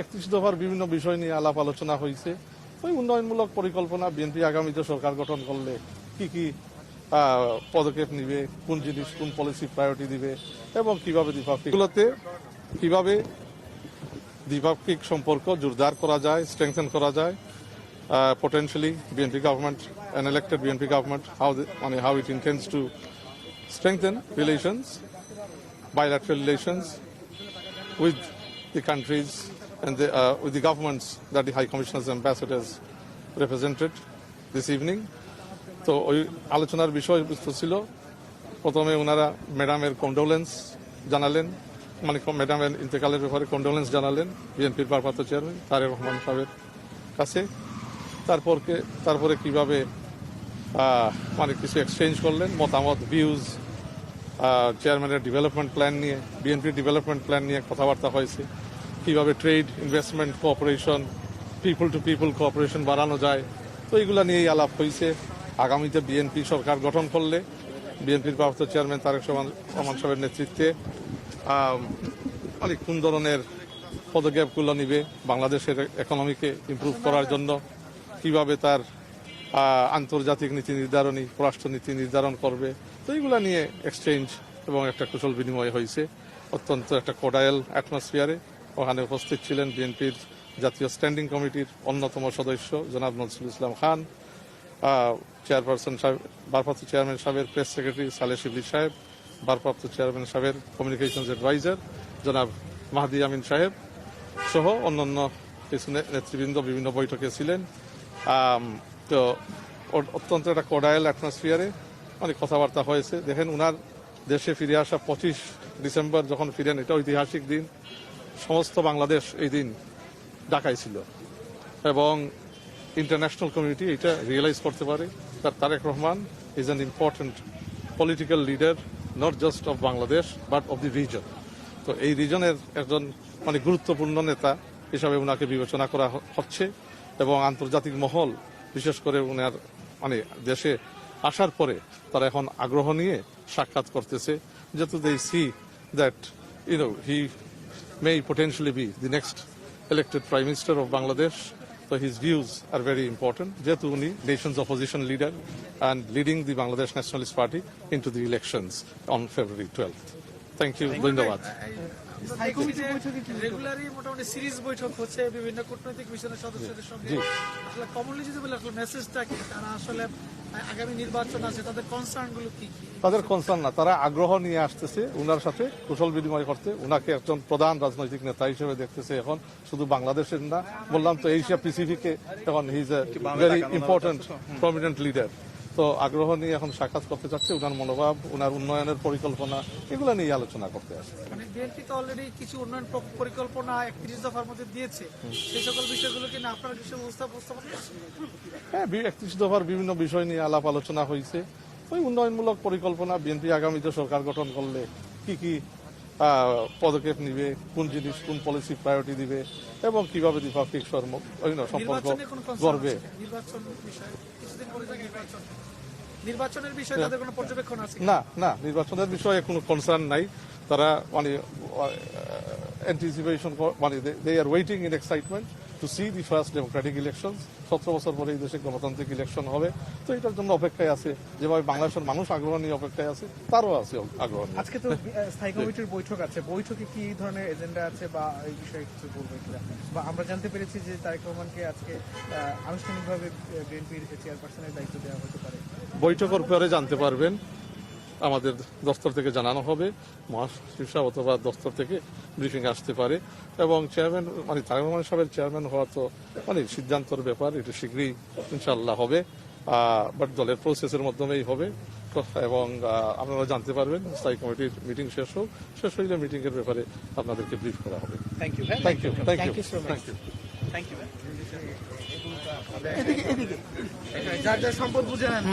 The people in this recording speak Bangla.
একত্রিশ দফার বিভিন্ন বিষয় নিয়ে আলাপ আলোচনা হয়েছে। ওই উন্নয়নমূলক পরিকল্পনা বিএনপি আগামীতে সরকার গঠন করলে কি কি পদক্ষেপ নিবে কোন জিনিস কোন পলিসি প্রায়োরিটি দিবে এবং কীভাবে দ্বিপাক্ষিক এগুলোতে কীভাবে দ্বিপাক্ষিক সম্পর্ক জোরদার করা যায় স্ট্রেংথেন করা যায় potentially BNP government BNP government, how the, I mean, how it intends to strengthen relations, bilateral relations with the countries and the, uh, with the governments that the High Commissioner's ambassadors represented this evening. তো ওই আলোচনার বিষয়বস্তু ছিল। প্রথমে ওনারা ম্যাডামের কন্ডোলেন্স জানালেন মানে ম্যাডামের ইন্তেকালের ব্যাপারে কন্ডোলেন্স জানালেন বিএনপির ভারপ্রাপ্ত চেয়ারম্যান তারেক রহমান সাহেবের কাছে। তারপরকে তারপরে কীভাবে মানে কিছু এক্সচেঞ্জ করলেন মতামত ভিউজ চেয়ারম্যানের ডেভেলপমেন্ট প্ল্যান নিয়ে বিএনপির ডেভেলপমেন্ট প্ল্যান নিয়ে কথাবার্তা হয়েছে। কীভাবে trade investment cooperation people to people cooperation বাড়ানো যায়, তো এইগুলা নিয়েই আলাপ হয়েছে আগামীতে বিএনপি সরকার গঠন করলে বিএনপির প্রাপ্ত চেয়ারম্যান তারেক রহমান- সাহেবের নেতৃত্বে অনেক কোন ধরনের পদক্ষেপগুলো নিবে বাংলাদেশের ইকোনমিকে ইমপ্রুভ করার জন্য, কীভাবে তার আন্তর্জাতিক নীতি নির্ধারণী, পররাষ্ট্রনীতি নির্ধারণ করবে, তো এইগুলো নিয়ে এক্সচেঞ্জ এবং একটা কুশল বিনিময় হয়েছে অত্যন্ত একটা কোডায়াল অ্যাটমসফিয়ারে ওখানে উপস্থিত ছিলেন বিএনপির জাতীয় স্ট্যান্ডিং কমিটির অন্যতম সদস্য জনাব নজরুল ইসলাম খান চেয়ারপারসন সাহেব, ভারপ্রাপ্ত চেয়ারম্যান সাহেবের প্রেস সেক্রেটারি সালে শিবলি সাহেব, ভারপ্রাপ্ত চেয়ারম্যান সাহেবের কমিউনিকেশনস অ্যাডভাইজার জনাব মাহাদি আমিন সাহেব সহ অন্যান্য কিছু নেতৃবৃন্দ বিভিন্ন বৈঠকে ছিলেন। তো অত্যন্ত একটা কোডায়াল অ্যাটমসফিয়ারে অনেক কথাবার্তা হয়েছে। দেখেন উনার দেশে ফিরে আসা পঁচিশ ডিসেম্বর যখন ফিরেন, এটা ঐতিহাসিক দিন। সমস্ত বাংলাদেশ এই দিন ঢাকায় ছিল। এবং ইন্টারন্যাশনাল কমিউনিটি এটা রিয়েলাইজ করতে পারে that Tarique Rahman is an important political leader not just of Bangladesh but of the reason তো এই রিজনের একজন মানে গুরুত্বপূর্ণ নেতা হিসাবে ওনাকে বিবেচনা করা হচ্ছে এবং আন্তর্জাতিক মহল, বিশেষ করে ওনার মানে দেশে আসার পরে তারা এখন আগ্রহ নিয়ে সাক্ষাৎ করতেছে যেহেতু they see that you know he may potentially be the next elected Prime Minister of Bangladesh. So his views are very important. যেহেতু উনি nation's opposition leader and leading the Bangladesh Nationalist Party into the elections on February 12th. Thank you. ধন্যবাদ স্থায়ী কমিটির বৈঠকে রেগুলারই মোটামুটি সিরিজ বৈঠক হচ্ছে বিভিন্ন কূটনৈতিক মিশনের সদস্যদের সঙ্গে আসলে কমনলি যদি বলে মেসেজটা কি তারা আসলে আগামী নির্বাচন আছে তাদের কনসার্ন কি কি? তাদের কনসার্ন না তারা আগ্রহ নিয়ে আসতেছে উনার সাথে কুশল বিনিময় করতে। উনাকে একজন প্রধান রাজনৈতিক নেতা হিসেবে দেখতেছে এখন শুধু বাংলাদেশের না বললাম তো এশিয়া প্যাসিফিকে এখন he is a very important prominent leader তো আগ্রহ নিয়ে এখন সাক্ষাৎ করতে চাচ্ছে উনার মনোভাব উনার উন্নয়নের পরিকল্পনা এগুলো নিয়ে আলোচনা করতে আসছে। মানে বিএনপি তো অলরেডি কিছু উন্নয়ন পরিকল্পনা একত্রিশ দফার মধ্যে দিয়েছে। সেই সকল বিষয়গুলো কি না আপনারা কিছু উপস্থাপন হ্যাঁ একত্রিশ দফার বিভিন্ন বিষয় নিয়ে আলাপ আলোচনা হয়েছে। ওই উন্নয়নমূলক পরিকল্পনা বিএনপি আগামীতে সরকার গঠন করলে কি কি পদক্ষেপ নিবে কোন জিনিস কোন পলিসি প্রায়োরিটি দিবে এবং কীভাবে দ্বিপাক্ষিক সম্পর্ক গড়বে। নির্বাচনের বিষয়ে তাদের কোনো পর্যবেক্ষণ আছে না না নির্বাচনের বিষয়ে কোনো কনসার্ন নাই। তারা মানে অ্যান্টিসিপেশন মানে they are waiting in excitement to see the first democratic election সতেরো বছর পরে এই দেশে গণতান্ত্রিক ইলেকশন হবে। তো এটার জন্য অপেক্ষায় আছে। যেভাবে বাংলাদেশের মানুষ আগ্রহ নিয়ে অপেক্ষায় আছে তারও আছে আগ্রহ আজকে তো স্থায়ী কমিটির বৈঠক আছে। বৈঠকে কি ধরনের এজেন্ডা আছে বা এই বিষয়ে কিছু বলবেন কিনা? বা আমরা জানতে পেরেছি যে তারেক রহমানকে আজকে আনুষ্ঠানিকভাবে বিএনপির চেয়ারপারসনের দায়িত্ব দেওয়া হতে পারে। বৈঠকের পরে জানতে পারবেন। আমাদের দপ্তর থেকে জানানো হবে মহাশিব সাহেব অথবা দপ্তর থেকে ব্রিফিং আসতে পারে এবং চেয়ারম্যান মানে তারেক রহমান সাহেবের চেয়ারম্যান হওয়া তো মানে সিদ্ধান্তর ব্যাপার এটা শীঘ্রই ইনশাল্লাহ হবে। বাট দলের প্রসেসের মাধ্যমেই হবে। এবং আপনারা জানতে পারবেন স্থায়ী কমিটির মিটিং শেষ হোক শেষ হইলে মিটিং এর ব্যাপারে আপনাদেরকে ব্রিফ করা হবে। Thank you thank you. Thank you thank you যার যার সম্পদ বুঝে নেন।